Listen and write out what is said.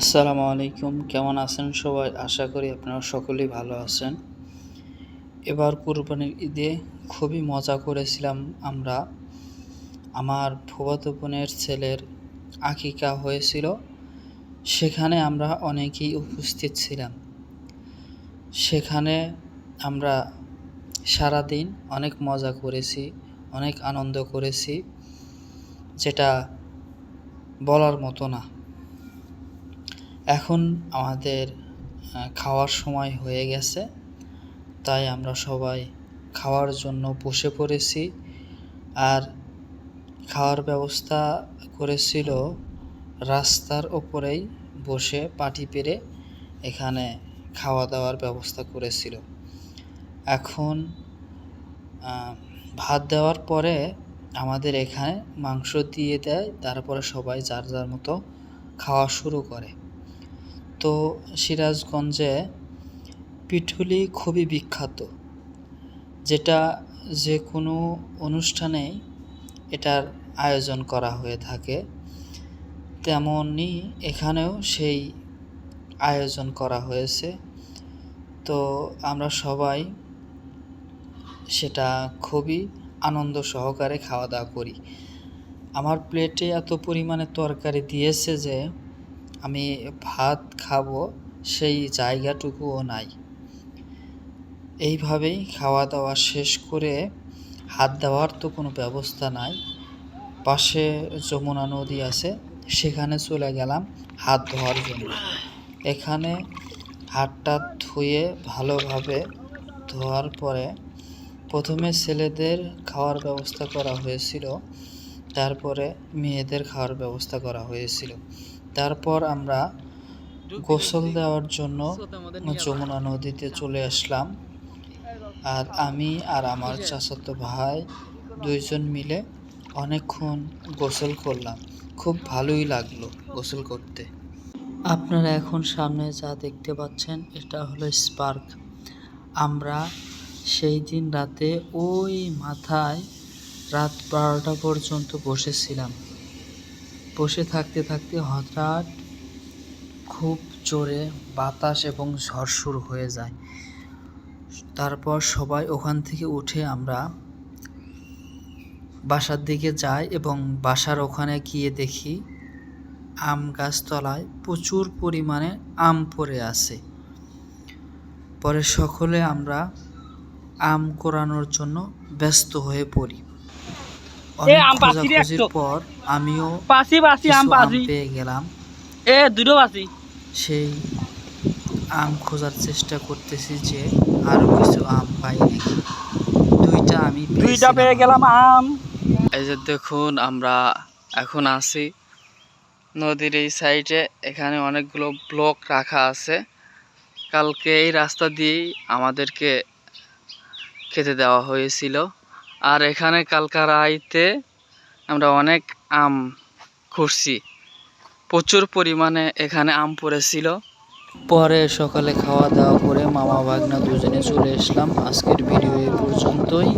আসসালামু আলাইকুম, কেমন আছেন সবাই? আশা করি আপনারা সকলেই ভালো আছেন। এবার কুরবানির ঈদে খুবই মজা করেছিলাম আমরা। আমার ফুফাতো বোনের ছেলের আকিকা হয়েছিল। সেখানে আমরা অনেকেই উপস্থিত ছিলাম। সেখানে আমরা সারাদিন অনেক মজা করেছি, অনেক আনন্দ করেছি, যেটা বলার মতো না। এখন আমাদের খাওয়ার সময় হয়ে গেছে, তাই আমরা সবাই খাওয়ার জন্য বসে পড়েছি। আর খাওয়ার ব্যবস্থা করেছিল রাস্তার ওপরেই বসে পাটি পেরে এখানে খাওয়া দাওয়ার ব্যবস্থা করেছিল। এখন ভাত দেওয়ার পরে আমাদের এখানে মাংস দিয়ে দেয়, তারপরে সবাই যার যার মতো খাওয়া শুরু করে। তো সিরাজগঞ্জে পিঠুলি খুবই বিখ্যাত, যেটা যে কোনো অনুষ্ঠানেই এটার আয়োজন করা হয়ে থাকে। তেমনই এখানেও সেই আয়োজন করা হয়েছে। তো আমরা সবাই সেটা খুবই আনন্দ সহকারে খাওয়া দাওয়া করি। আমার প্লেটে এত পরিমাণে তরকারি দিয়েছে যে আমি ভাত খাব, সেই জায়গাটুকুও নাই। এইভাবেই খাওয়া দাওয়া শেষ করে হাত দেওয়ার তো কোনো ব্যবস্থা নাই। পাশে যমুনা নদী আছে, সেখানে চলে গেলাম হাত ধোয়ার জন্য। এখানে হাতটা ধুয়ে ভালোভাবে ধোয়ার পরে প্রথমে ছেলেদের খাওয়ার ব্যবস্থা করা হয়েছিল, তারপরে মেয়েদের খাওয়ার ব্যবস্থা করা হয়েছিল। তারপর আমরা গোসল দেওয়ার জন্য যমুনা নদীতে চলে আসলাম। আর আমি আর আমার চাচাতো ভাই দুইজন মিলে অনেকক্ষণ গোসল করলাম। খুব ভালোই লাগল গোসল করতে। আপনারা এখন সামনে যা দেখতে পাচ্ছেন এটা হলো স্পার্ক। আমরা সেই দিন রাতে ওই মাথায় রাত বারোটা পর্যন্ত বসেছিলাম। বসে থাকতে থাকতে হঠাৎ খুব জোরে বাতাস এবং ঝড় শুরু হয়ে যায়। তারপর সবাই ওখান থেকে উঠে আমরা বাসার দিকে যাই এবং বাসার ওখানে গিয়ে দেখি আম গাছতলায় প্রচুর পরিমাণে আম পড়ে আছে। পরে সকলে আমরা আম কোরানোর জন্য ব্যস্ত হয়ে পড়ি। পর আমিও পাশি পাশি আম আম পাশি পেয়ে গেলাম। এ দুটো পাশি সেই আম খোঁজার চেষ্টা করতেছি যে আরও কিছু আম পাই নাকি। দুইটা আমি দুইটা পেয়ে গেলাম আম। এই যে দেখুন আমরা এখন আছি নদীর এই সাইডে। এখানে অনেকগুলো ব্লক রাখা আছে। কালকে এই রাস্তা দিয়েই আমাদেরকে খেতে দেওয়া হয়েছিল। আর এখানে কালকার আইতে আমরা অনেক আম খুঁড়ছি। প্রচুর পরিমাণে এখানে আম পড়েছিল। পরে সকালে খাওয়া দাওয়া করে মামা ভাগনা দুজনে চলে আসলাম আজকের ভিডিও এই পর্যন্তই।